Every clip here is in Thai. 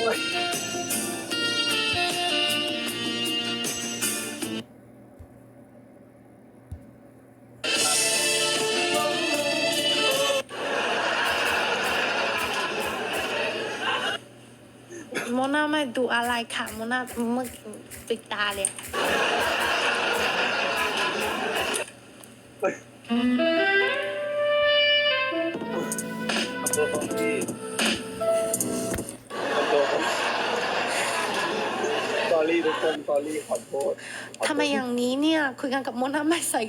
โมนาไม่ดูอะไรค่ะโมนาเมื่อปิดตาเลยขอโทษครับ ทุกคนสอรี่ขอโทษขอโทษทำไมอย่างนี้เนี่ยคุยกันกับโมนาไม่ใส่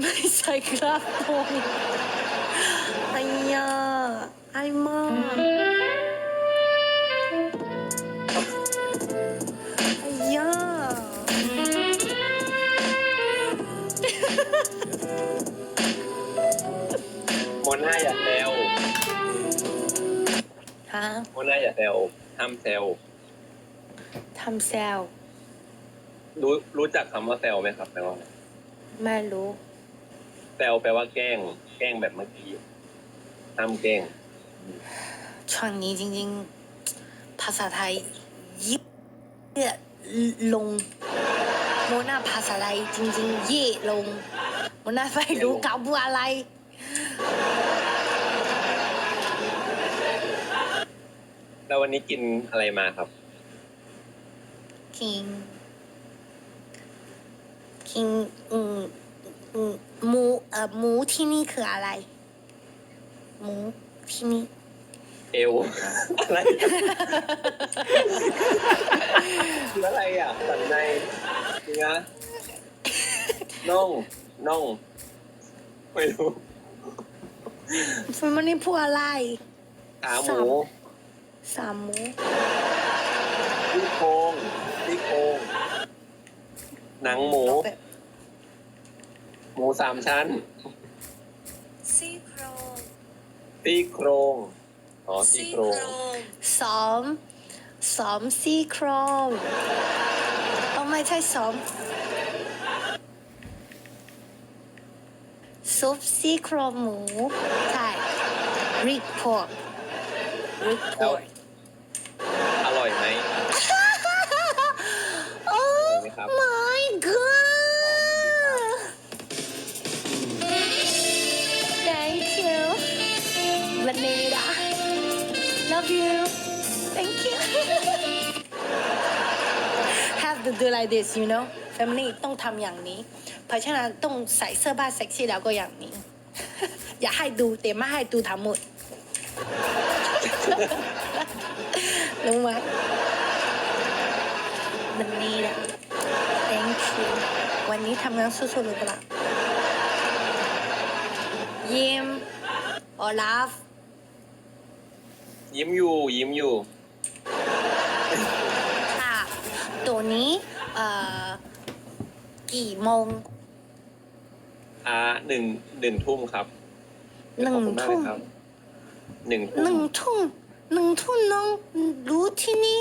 ไม่ใส่กระโปรงไอ้ยาไอ้มากไอ้ยาโมน่าอย่าแซวฮะโมน่าอย่าแซวห้ามแซวทำแซว รู้รู้จักคำว่าแซวไหมครับแปลว่าอะไรไม่รู้แซวแปลว่าแกล้ง แกล้งแบบเมื่อกี้ห้ามแกล้ง ช่วงนี้จริง ๆ ภาษาไทยยิบเยลงโมนาภาษาไทยจริง ๆ เย่ลงโมนาไม่รู้เกาบัวอะไร แล้ววันนี้กินอะไรมาครับ กิน กินอืมอืมหมูเอ่อหมูที่นี่คืออะไร หมูที่นี่ เอว อะไรคืออะไรอะสันในเนื้อน่องน่องไม่รู้ฟิมันนี่พูดอะไร ขาหมูสามหมู ซี่โครงซี่โครง หนังหมูแบบหมูสามชั้นซี่โครงซี่โครงอ๋อซี่โครงซ้อมซ้อมซี่โครงต้องไม่ใช่ซ้อมซุปซี่โครงหมูใช่ ริกพอร์ริกพอร์อร่อยไหม โอ้ ไหมครับ my god thank you Vanilla love you thank you have to do like this you know family ต้องทำอย่างนี้ เพราะฉะนั้นต้องใส่เสื้อผ้าเซ็กซี่แล้วก็อย่างนี้ อย่าให้ดูแต่ไม่ให้ดูทั้งหมดรู้ไหมมันนี่แหละ thank you วันนี้ทำ งานสู้ๆหรือเปล่ายิ้มออลาฟ ยิ้มอยู่ ยิ้มอยู่ ค่ะ ตัวนี้ เอ่อ กี่โมงอ่าหนึ่งหนึ่งทุ่มครับหนึ่งขอบคุณมากทุ่เลยมครับหนึ่งหทุ่นึ่มงทุ่มหนึ่งทุ่มน้องรู้ที่นี่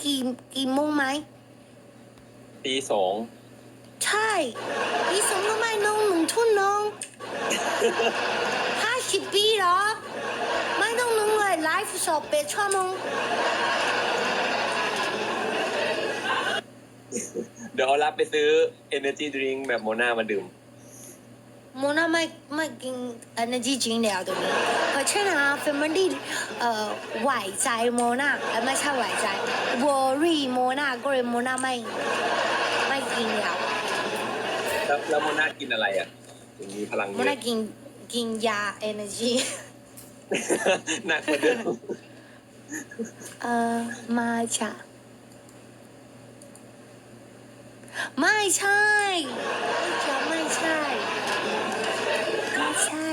กี่กี่โมงไหมตีสอง ใช่พี่สมรู้ไหมน้องหนึ่งทุ่มน้องห้าสิบปีเหรอ ไม่ต้องนึงเลยไลฟ์สดเป็ดชั่วโมงเดี๋ยวเอารับไปซื้อ energy drink แบบโมนามาดื่ม โมนาไม่ไม่กิน energy drink แล้วตรงนี้เพราะฉะนั้น family เอ่อไหวใจโมนาเอ่อไม่ใช่ไหวใจ worry โมนาก็เลยโมนาไม่ไม่กินแล้ว แล้วแล้วโมนากินอะไรอะถึงมีพลังโมเยนาอะกินกินยา energy หนักกว่าเดิมเอ่อมาจ้ะไม่ใช่ไม่ใช่ไม่ใช่ไม่ใช่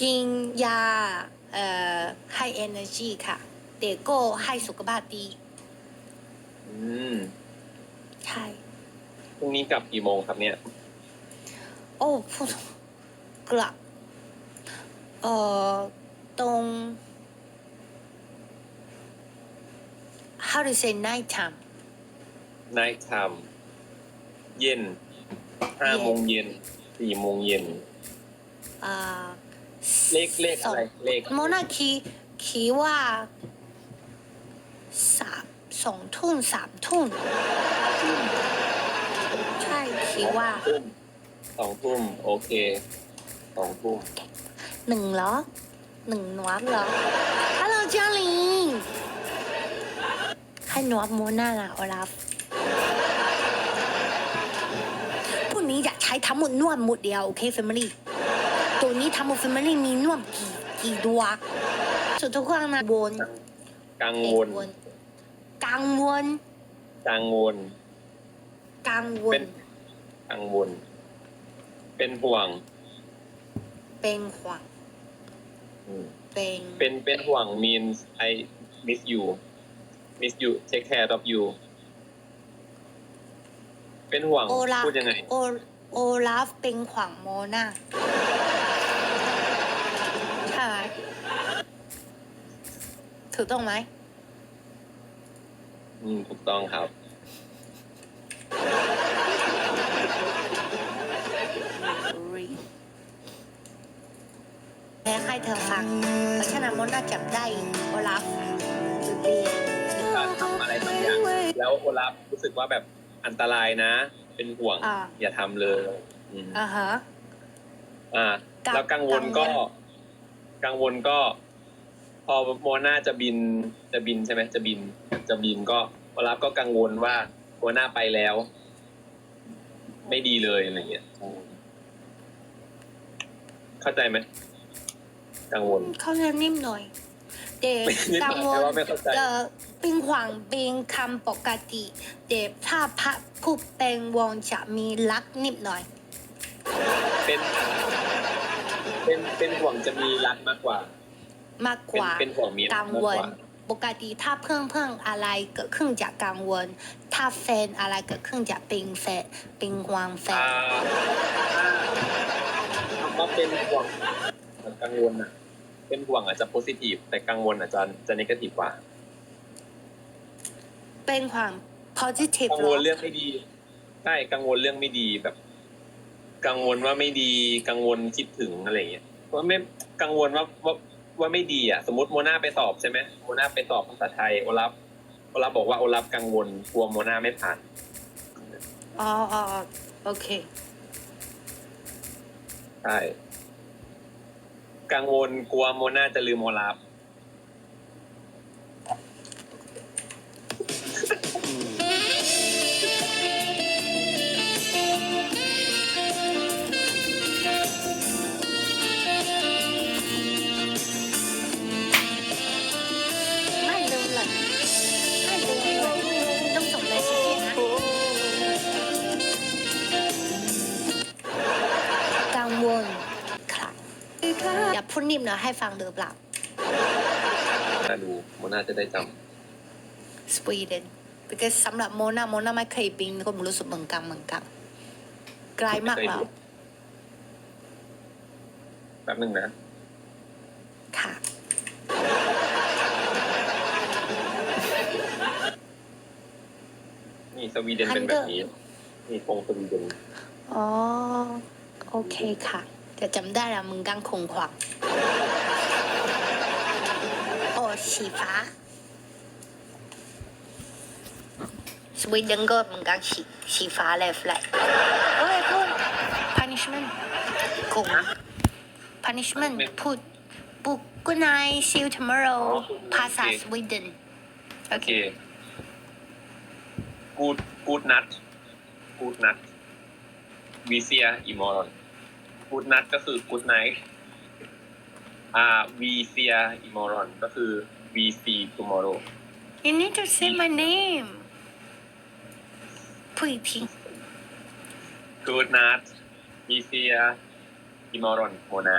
กินยาเอ่อให้ energy ค่ะแต่ก็ให้สุขภาพดีอืม ใช่ พรุ่งนี้กลับกี่โมงครับเนี่ย โอ้พูดกลับเอ่อตรง how to say night time night time เย็นห้าโมงเย็นสี่โมงเย็นอ่าเลขเลขอะไรเลขโมนาคีคิดว่าสามสองทุ่มสามทุ่มใช่คิดว่าทุ่มสองทุ่มโอเคสองทุ่มหนึ่งเหรอหนึ่งนวบเหรอฮัลโหลจ้าลิงให้นวบโมนาล่ะโอลาฟพรุ่งนี้อยากใช้ทั้งหมดนวดหมดเดียว โอเคแฟมิลี่ตัวนี้ทั้งหมดแฟมิลี่มีนวดกี่กี่ตัวสุดทุกครั้งนะวนกังวลกังวลกังวลกังวเป็ลน กังวล เป็นห่วง เป็นห่วงอืมเป็นเป็นเป็นห่วง means I miss you miss you take care of you เป็นห่วงโอลาฟพูดยังไง โอโอลาฟเป็นห่วงโมนาใช่ไหมถูกต้องไหมอืมถูกต้องครับ ให้เธอฟังเพราะฉะนั้นโมนาจับได้โอลาฟดีการทำอะไรบางอย่างแล้วโอลาฟรู้สึกว่าแบบอันตรายนะ เป็นห่วงอ่าอย่าทำเลยอืมอ่าฮะอ่ากังแล้วกังวลก็ กังวลก็ พอโมนาจะบินจะบินใช่ไหมจะบิน จะบินก็โอลาฟก็กังวลว่าโมนาไปแล้ว ไม่ดีเลยอะไรเงี้ยอืมเข้าใจไหม กังวล เขาจะนิ่มหน่อย แต่นิดหกัน่งอยวลแต่ว่าไม่เข้าใจเอ่อเป็นห่วงเป็นคำปกติแต่ถ้าพักพูดเป็นวงจะมีรักนิดหน่อย เป็นเป็นเป็นห่วงจะมีรักมากกว่า มากกเป็นว่าเป็นห่วงมีรักักงมากวกลว่าปกติถ้าเพิ่งเพิ่งอะไรเกิดขึ้นจากกังวล ถ้าแฟนอะไรเกิดขึ้นจากเป็นแฟนเป็นห่วงแฟอ่านคำว่าเป็นห่วง กับกังวลน่ะ เป็นห่วงอาจจะ positive แต่กังวลอาจจะจะ negative กว่า เป็นห่วง positive กังวลเรื่องไม่ดีใช่กังวลเรื่องไม่ดีแบบ กังวลว่าไม่ดี กังวลคิดถึงอะไรอย่างเงี้ยว่าไม่กังวลว่าว่าว่าไม่ดีอะ สมมติโมนาไปสอบใช่ไหมโมนาไปสอบภาษาไทยโอลับโอลับบอกว่าโอลับกังวลกลัวโมนาไม่ผ่านอ๋ออ๋ออ๋อโอเคใช่ กังวลกลัวโมนาจะลืมโอลับ นิ่มนะให้ฟังหรือเปล่าน่าดูโมนาจะได้จสวีเดน because สำหรับโมนาโมนาไม่เคยบินก็ไม่รู้สึกเหมือนกันเหมือนกันไกลำมากแล้วแป๊บหนึ่งนะ ค่ะ นี่สวีเดนเป็นแบบนี้ นี่ธงสวีเดนอ๋อ โอเคค่ะ จะจำได้ละมึงกังคงขวางโอ้สีฟ้าสวีเดนก็เหมือนกันสีสีฟ้าเลยแฟลกโอ้ยพูด punishment กง punishment พูดพูด good night see you tomorrow อ๋อภาษาโอเคสวีเดนโอโอเคเคกูดกูดนัทกูดนัทวีเซียอิมอรอน กูดนัทก็คือกูดไนท์อ่าวีเซียอิมอรอนก็คือ VC tomorrow you need to say my name พูดอีกทีกูดนัทวีเซียอิมอรอนโมนา